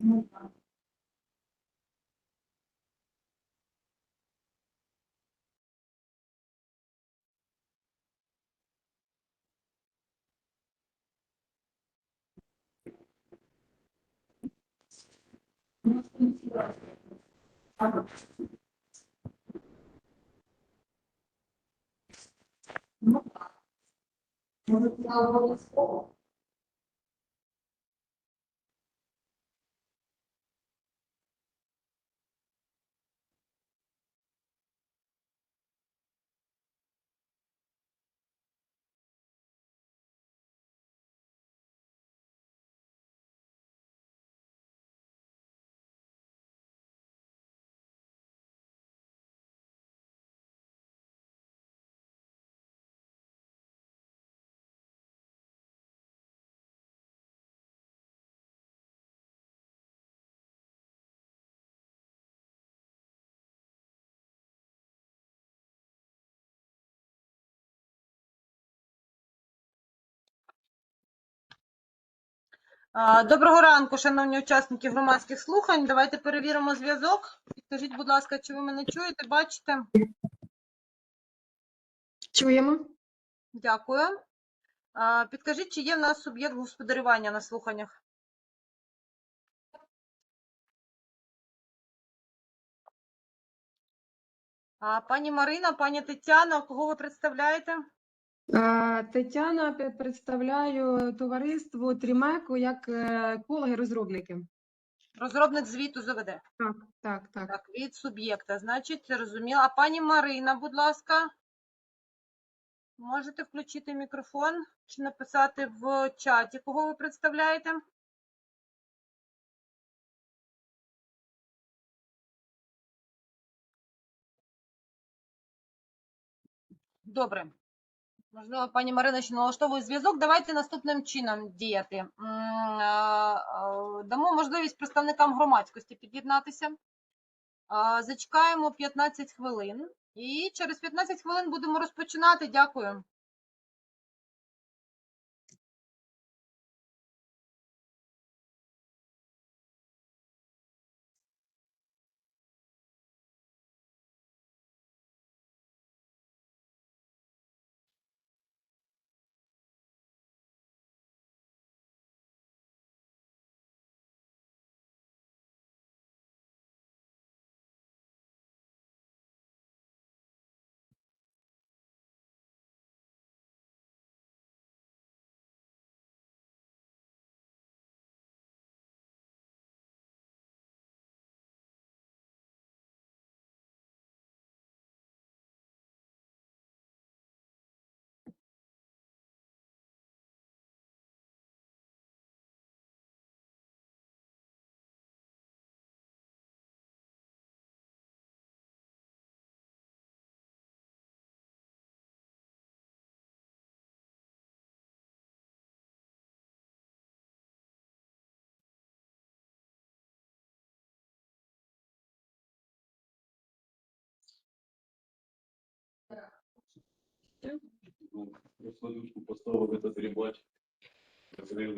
Ну, так. Мгм. А, Доброго ранку, шановні учасники громадських слухань. Давайте перевіримо зв'язок. Підкажіть, будь ласка, чи ви мене чуєте, бачите? Чуємо. Дякую. Підкажіть, чи є в нас суб'єкт господарювання на слуханнях? А, Пані Марина, пані Тетяна, кого ви представляєте? А, Тетяна представляю товариство Трімеко як е, екологи-розробники. Розробник звіту ЗВД. Так, так, так. Так, від суб'єкта. Значить, зрозуміло. А пані Марина, будь ласка, можете включити мікрофон чи написати в чаті, кого ви представляєте? Добре. Можливо, пані Марина ще налаштовує зв'язок. Давайте наступним чином діяти. Дамо можливість представникам громадськості під'єднатися. Зачекаємо 15 хвилин. І через 15 хвилин будемо розпочинати. Дякую.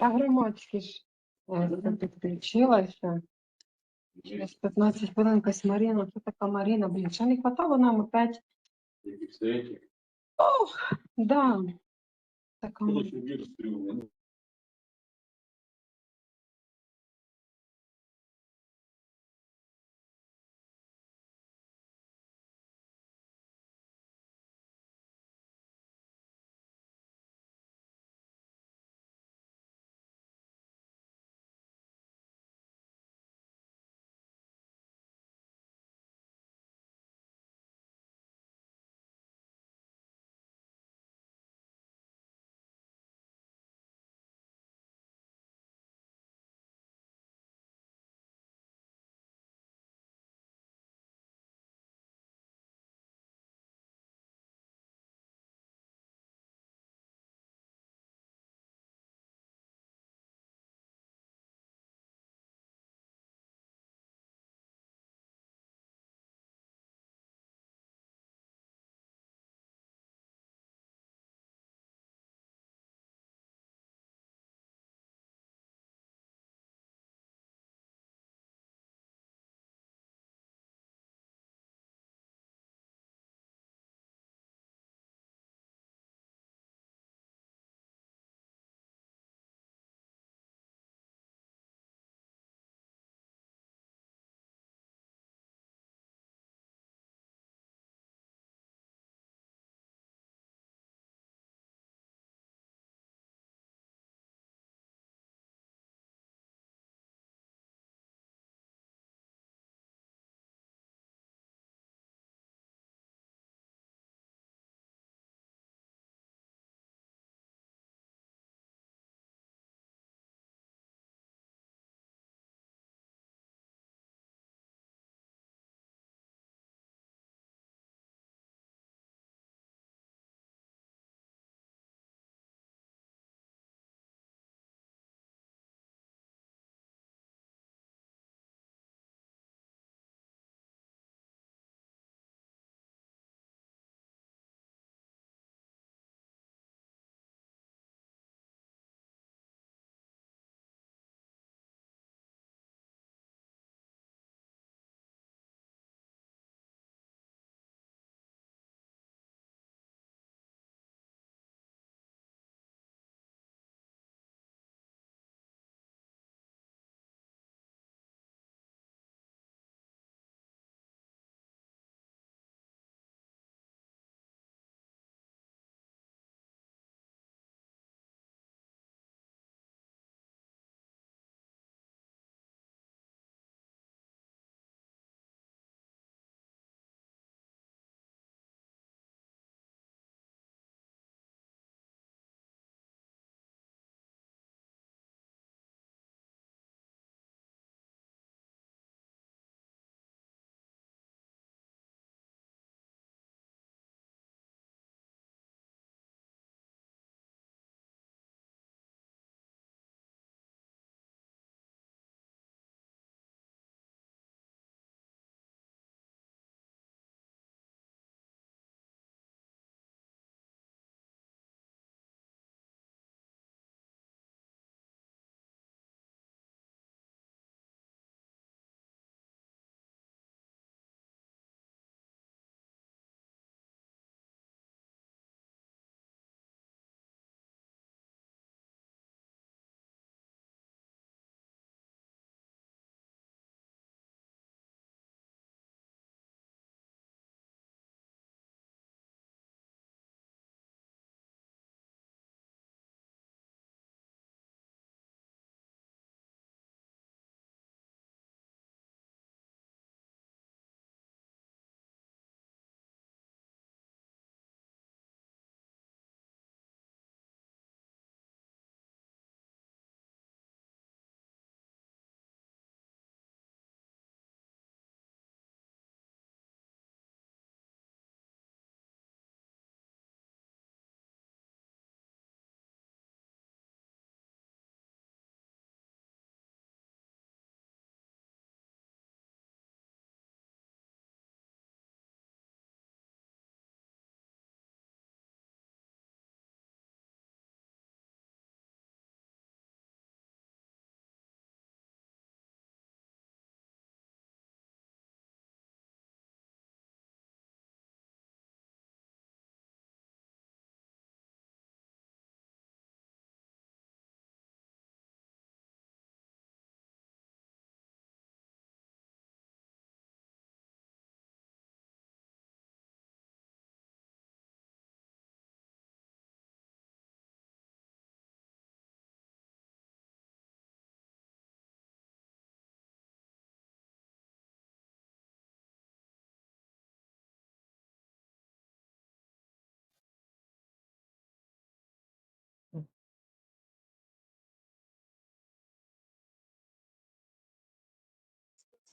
А громадські ж е, підключилася. Через 15 хвилин якась Марина. Хто така Марина? Блін, ще не хватало нам опять. Встречі. Да. Така Ну,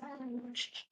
سرنوشت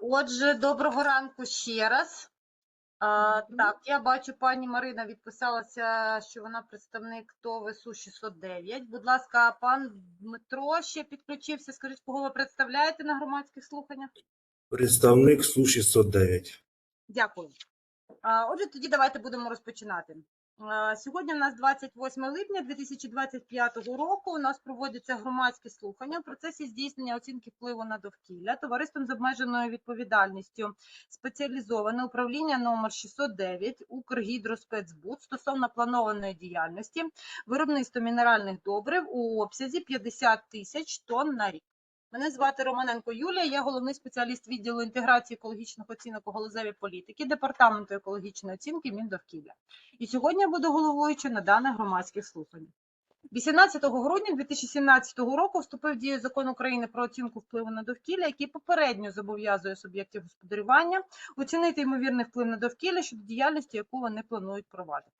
Отже, доброго ранку ще раз. Так, я бачу, пані Марина відписалася, що вона представник ТОВ СУ 609. Будь ласка, пан Дмитро ще підключився. Скажіть, кого ви представляєте на громадських слуханнях? Представник Су 609. Дякую. Отже, тоді давайте будемо розпочинати. А, Сьогодні у нас 28 липня 2025 року. У нас проводяться громадські слухання в процесі здійснення оцінки впливу на довкілля товариством з обмеженою відповідальністю спеціалізоване управління номер 609 Укргідроспецбуд стосовно планованої діяльності виробництва мінеральних добрив у обсязі 50 тисяч тонн на рік. Мене звати Романенко Юлія, я головний спеціаліст відділу інтеграції екологічних оцінок у галузевій політики Департаменту екологічної оцінки Міндовкілля. І сьогодні я буду головуючою на даних громадських слуханнях. 18 грудня 2017 року вступив в дію закон України про оцінку впливу на довкілля, який попередньо зобов'язує суб'єктів господарювання оцінити ймовірний вплив на довкілля щодо діяльності, яку вони планують провадити.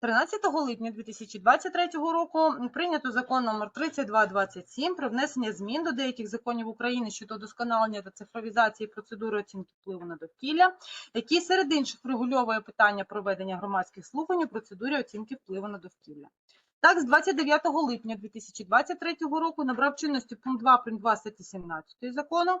13 липня 2023 року прийнято закон номер 3227 про внесення змін до деяких законів України щодо удосконалення та цифровізації процедури оцінки впливу на довкілля, який серед інших врегульовує питання проведення громадських слухань у процедурі оцінки впливу на довкілля. Так, з 29 липня 2023 року набрав чинності пункт 2 прим. 2 статті 17 закону,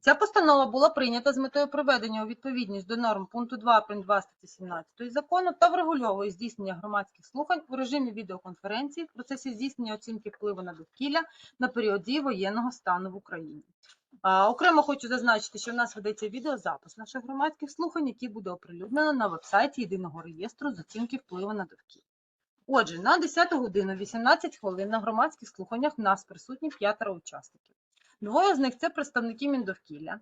Ця постанова була прийнята з метою приведення у відповідність до норм пункту 2 прим. 2 статті 17 закону та врегульовує здійснення громадських слухань у режимі відеоконференції в процесі здійснення оцінки впливу на довкілля на період дії воєнного стану в Україні. А, Окремо хочу зазначити, що в нас ведеться відеозапис наших громадських слухань, який буде оприлюднено на вебсайті єдиного реєстру з оцінки впливу на довкілля. Отже, на 10 годину 18 хвилин на громадських слуханнях в нас присутні п'ятеро учасників. Двоє з них це представники Міндовкілля.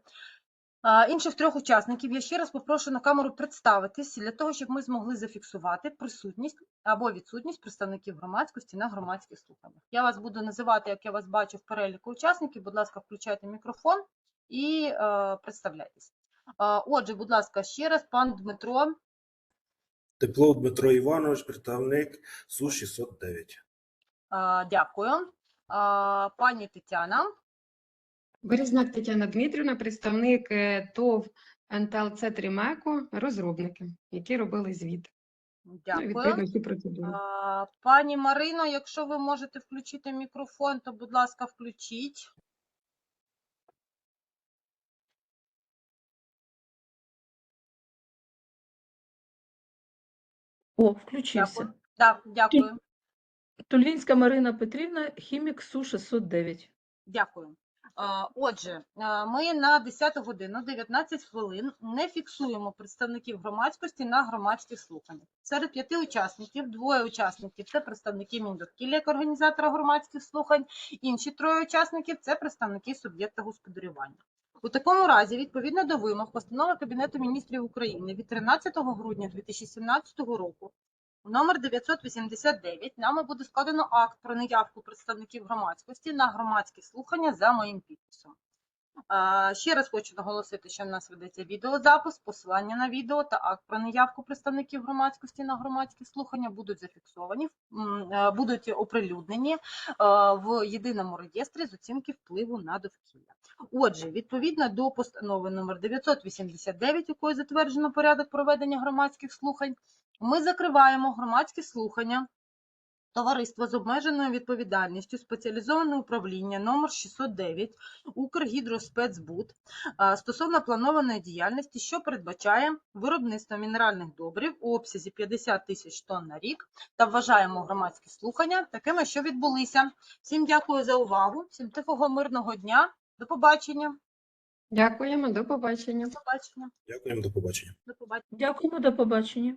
Інших трьох учасників я ще раз попрошу на камеру представитись для того, щоб ми змогли зафіксувати присутність або відсутність представників громадськості на громадських слуханнях. Я вас буду називати, як я вас бачу в переліку учасників. Будь ласка, включайте мікрофон і е, представляйтесь. Отже, будь ласка, ще раз, пан Дмитро. Теплов Дмитро Іванович, представник Су 609. Дякую. Пані Тетяна. Березняк Тетяна Дмитрівна, представник е, ТОВ НТЛЦ Трімеко, розробники, які робили звіт. Ну, Дякую. відповідно, всі процедури. А, Пані Марино, якщо ви можете включити мікрофон, то, будь ласка, включіть. О, включився. Дякую. Так, дякую. Тулінська Марина Петрівна, хімік Су 609. Дякую. Отже, ми на 10 годину 19 хвилин не фіксуємо представників громадськості на громадських слуханнях. Серед п'яти учасників двоє учасників це представники Міндовкілля як організатора громадських слухань, інші троє учасників це представники суб'єкта господарювання. У такому разі, відповідно до вимог постанови Кабінету міністрів України від 13 грудня 2017 року Номер 989 нами буде складено акт про неявку представників громадськості на громадські слухання за моїм підписом. Ще раз хочу наголосити, що в нас ведеться відеозапис, посилання на відео та акт про неявку представників громадськості на громадські слухання будуть зафіксовані, е, будуть оприлюднені е, в єдиному реєстрі з оцінки впливу на довкілля. Отже, відповідно до постанови номер 989, якою затверджено порядок проведення громадських слухань, ми закриваємо громадські слухання Товариство з обмеженою відповідальністю спеціалізоване управління номер 609 Укргідроспецбуд стосовно планованої діяльності, що передбачає виробництво мінеральних добрив у обсязі 50 тисяч тонн на рік та вважаємо громадські слухання такими, що відбулися. Всім дякую за увагу, всім тихого мирного дня. До побачення. Дякуємо, до побачення. До побачення. Дякуємо, до побачення. До побачення. Дякуємо, до побачення.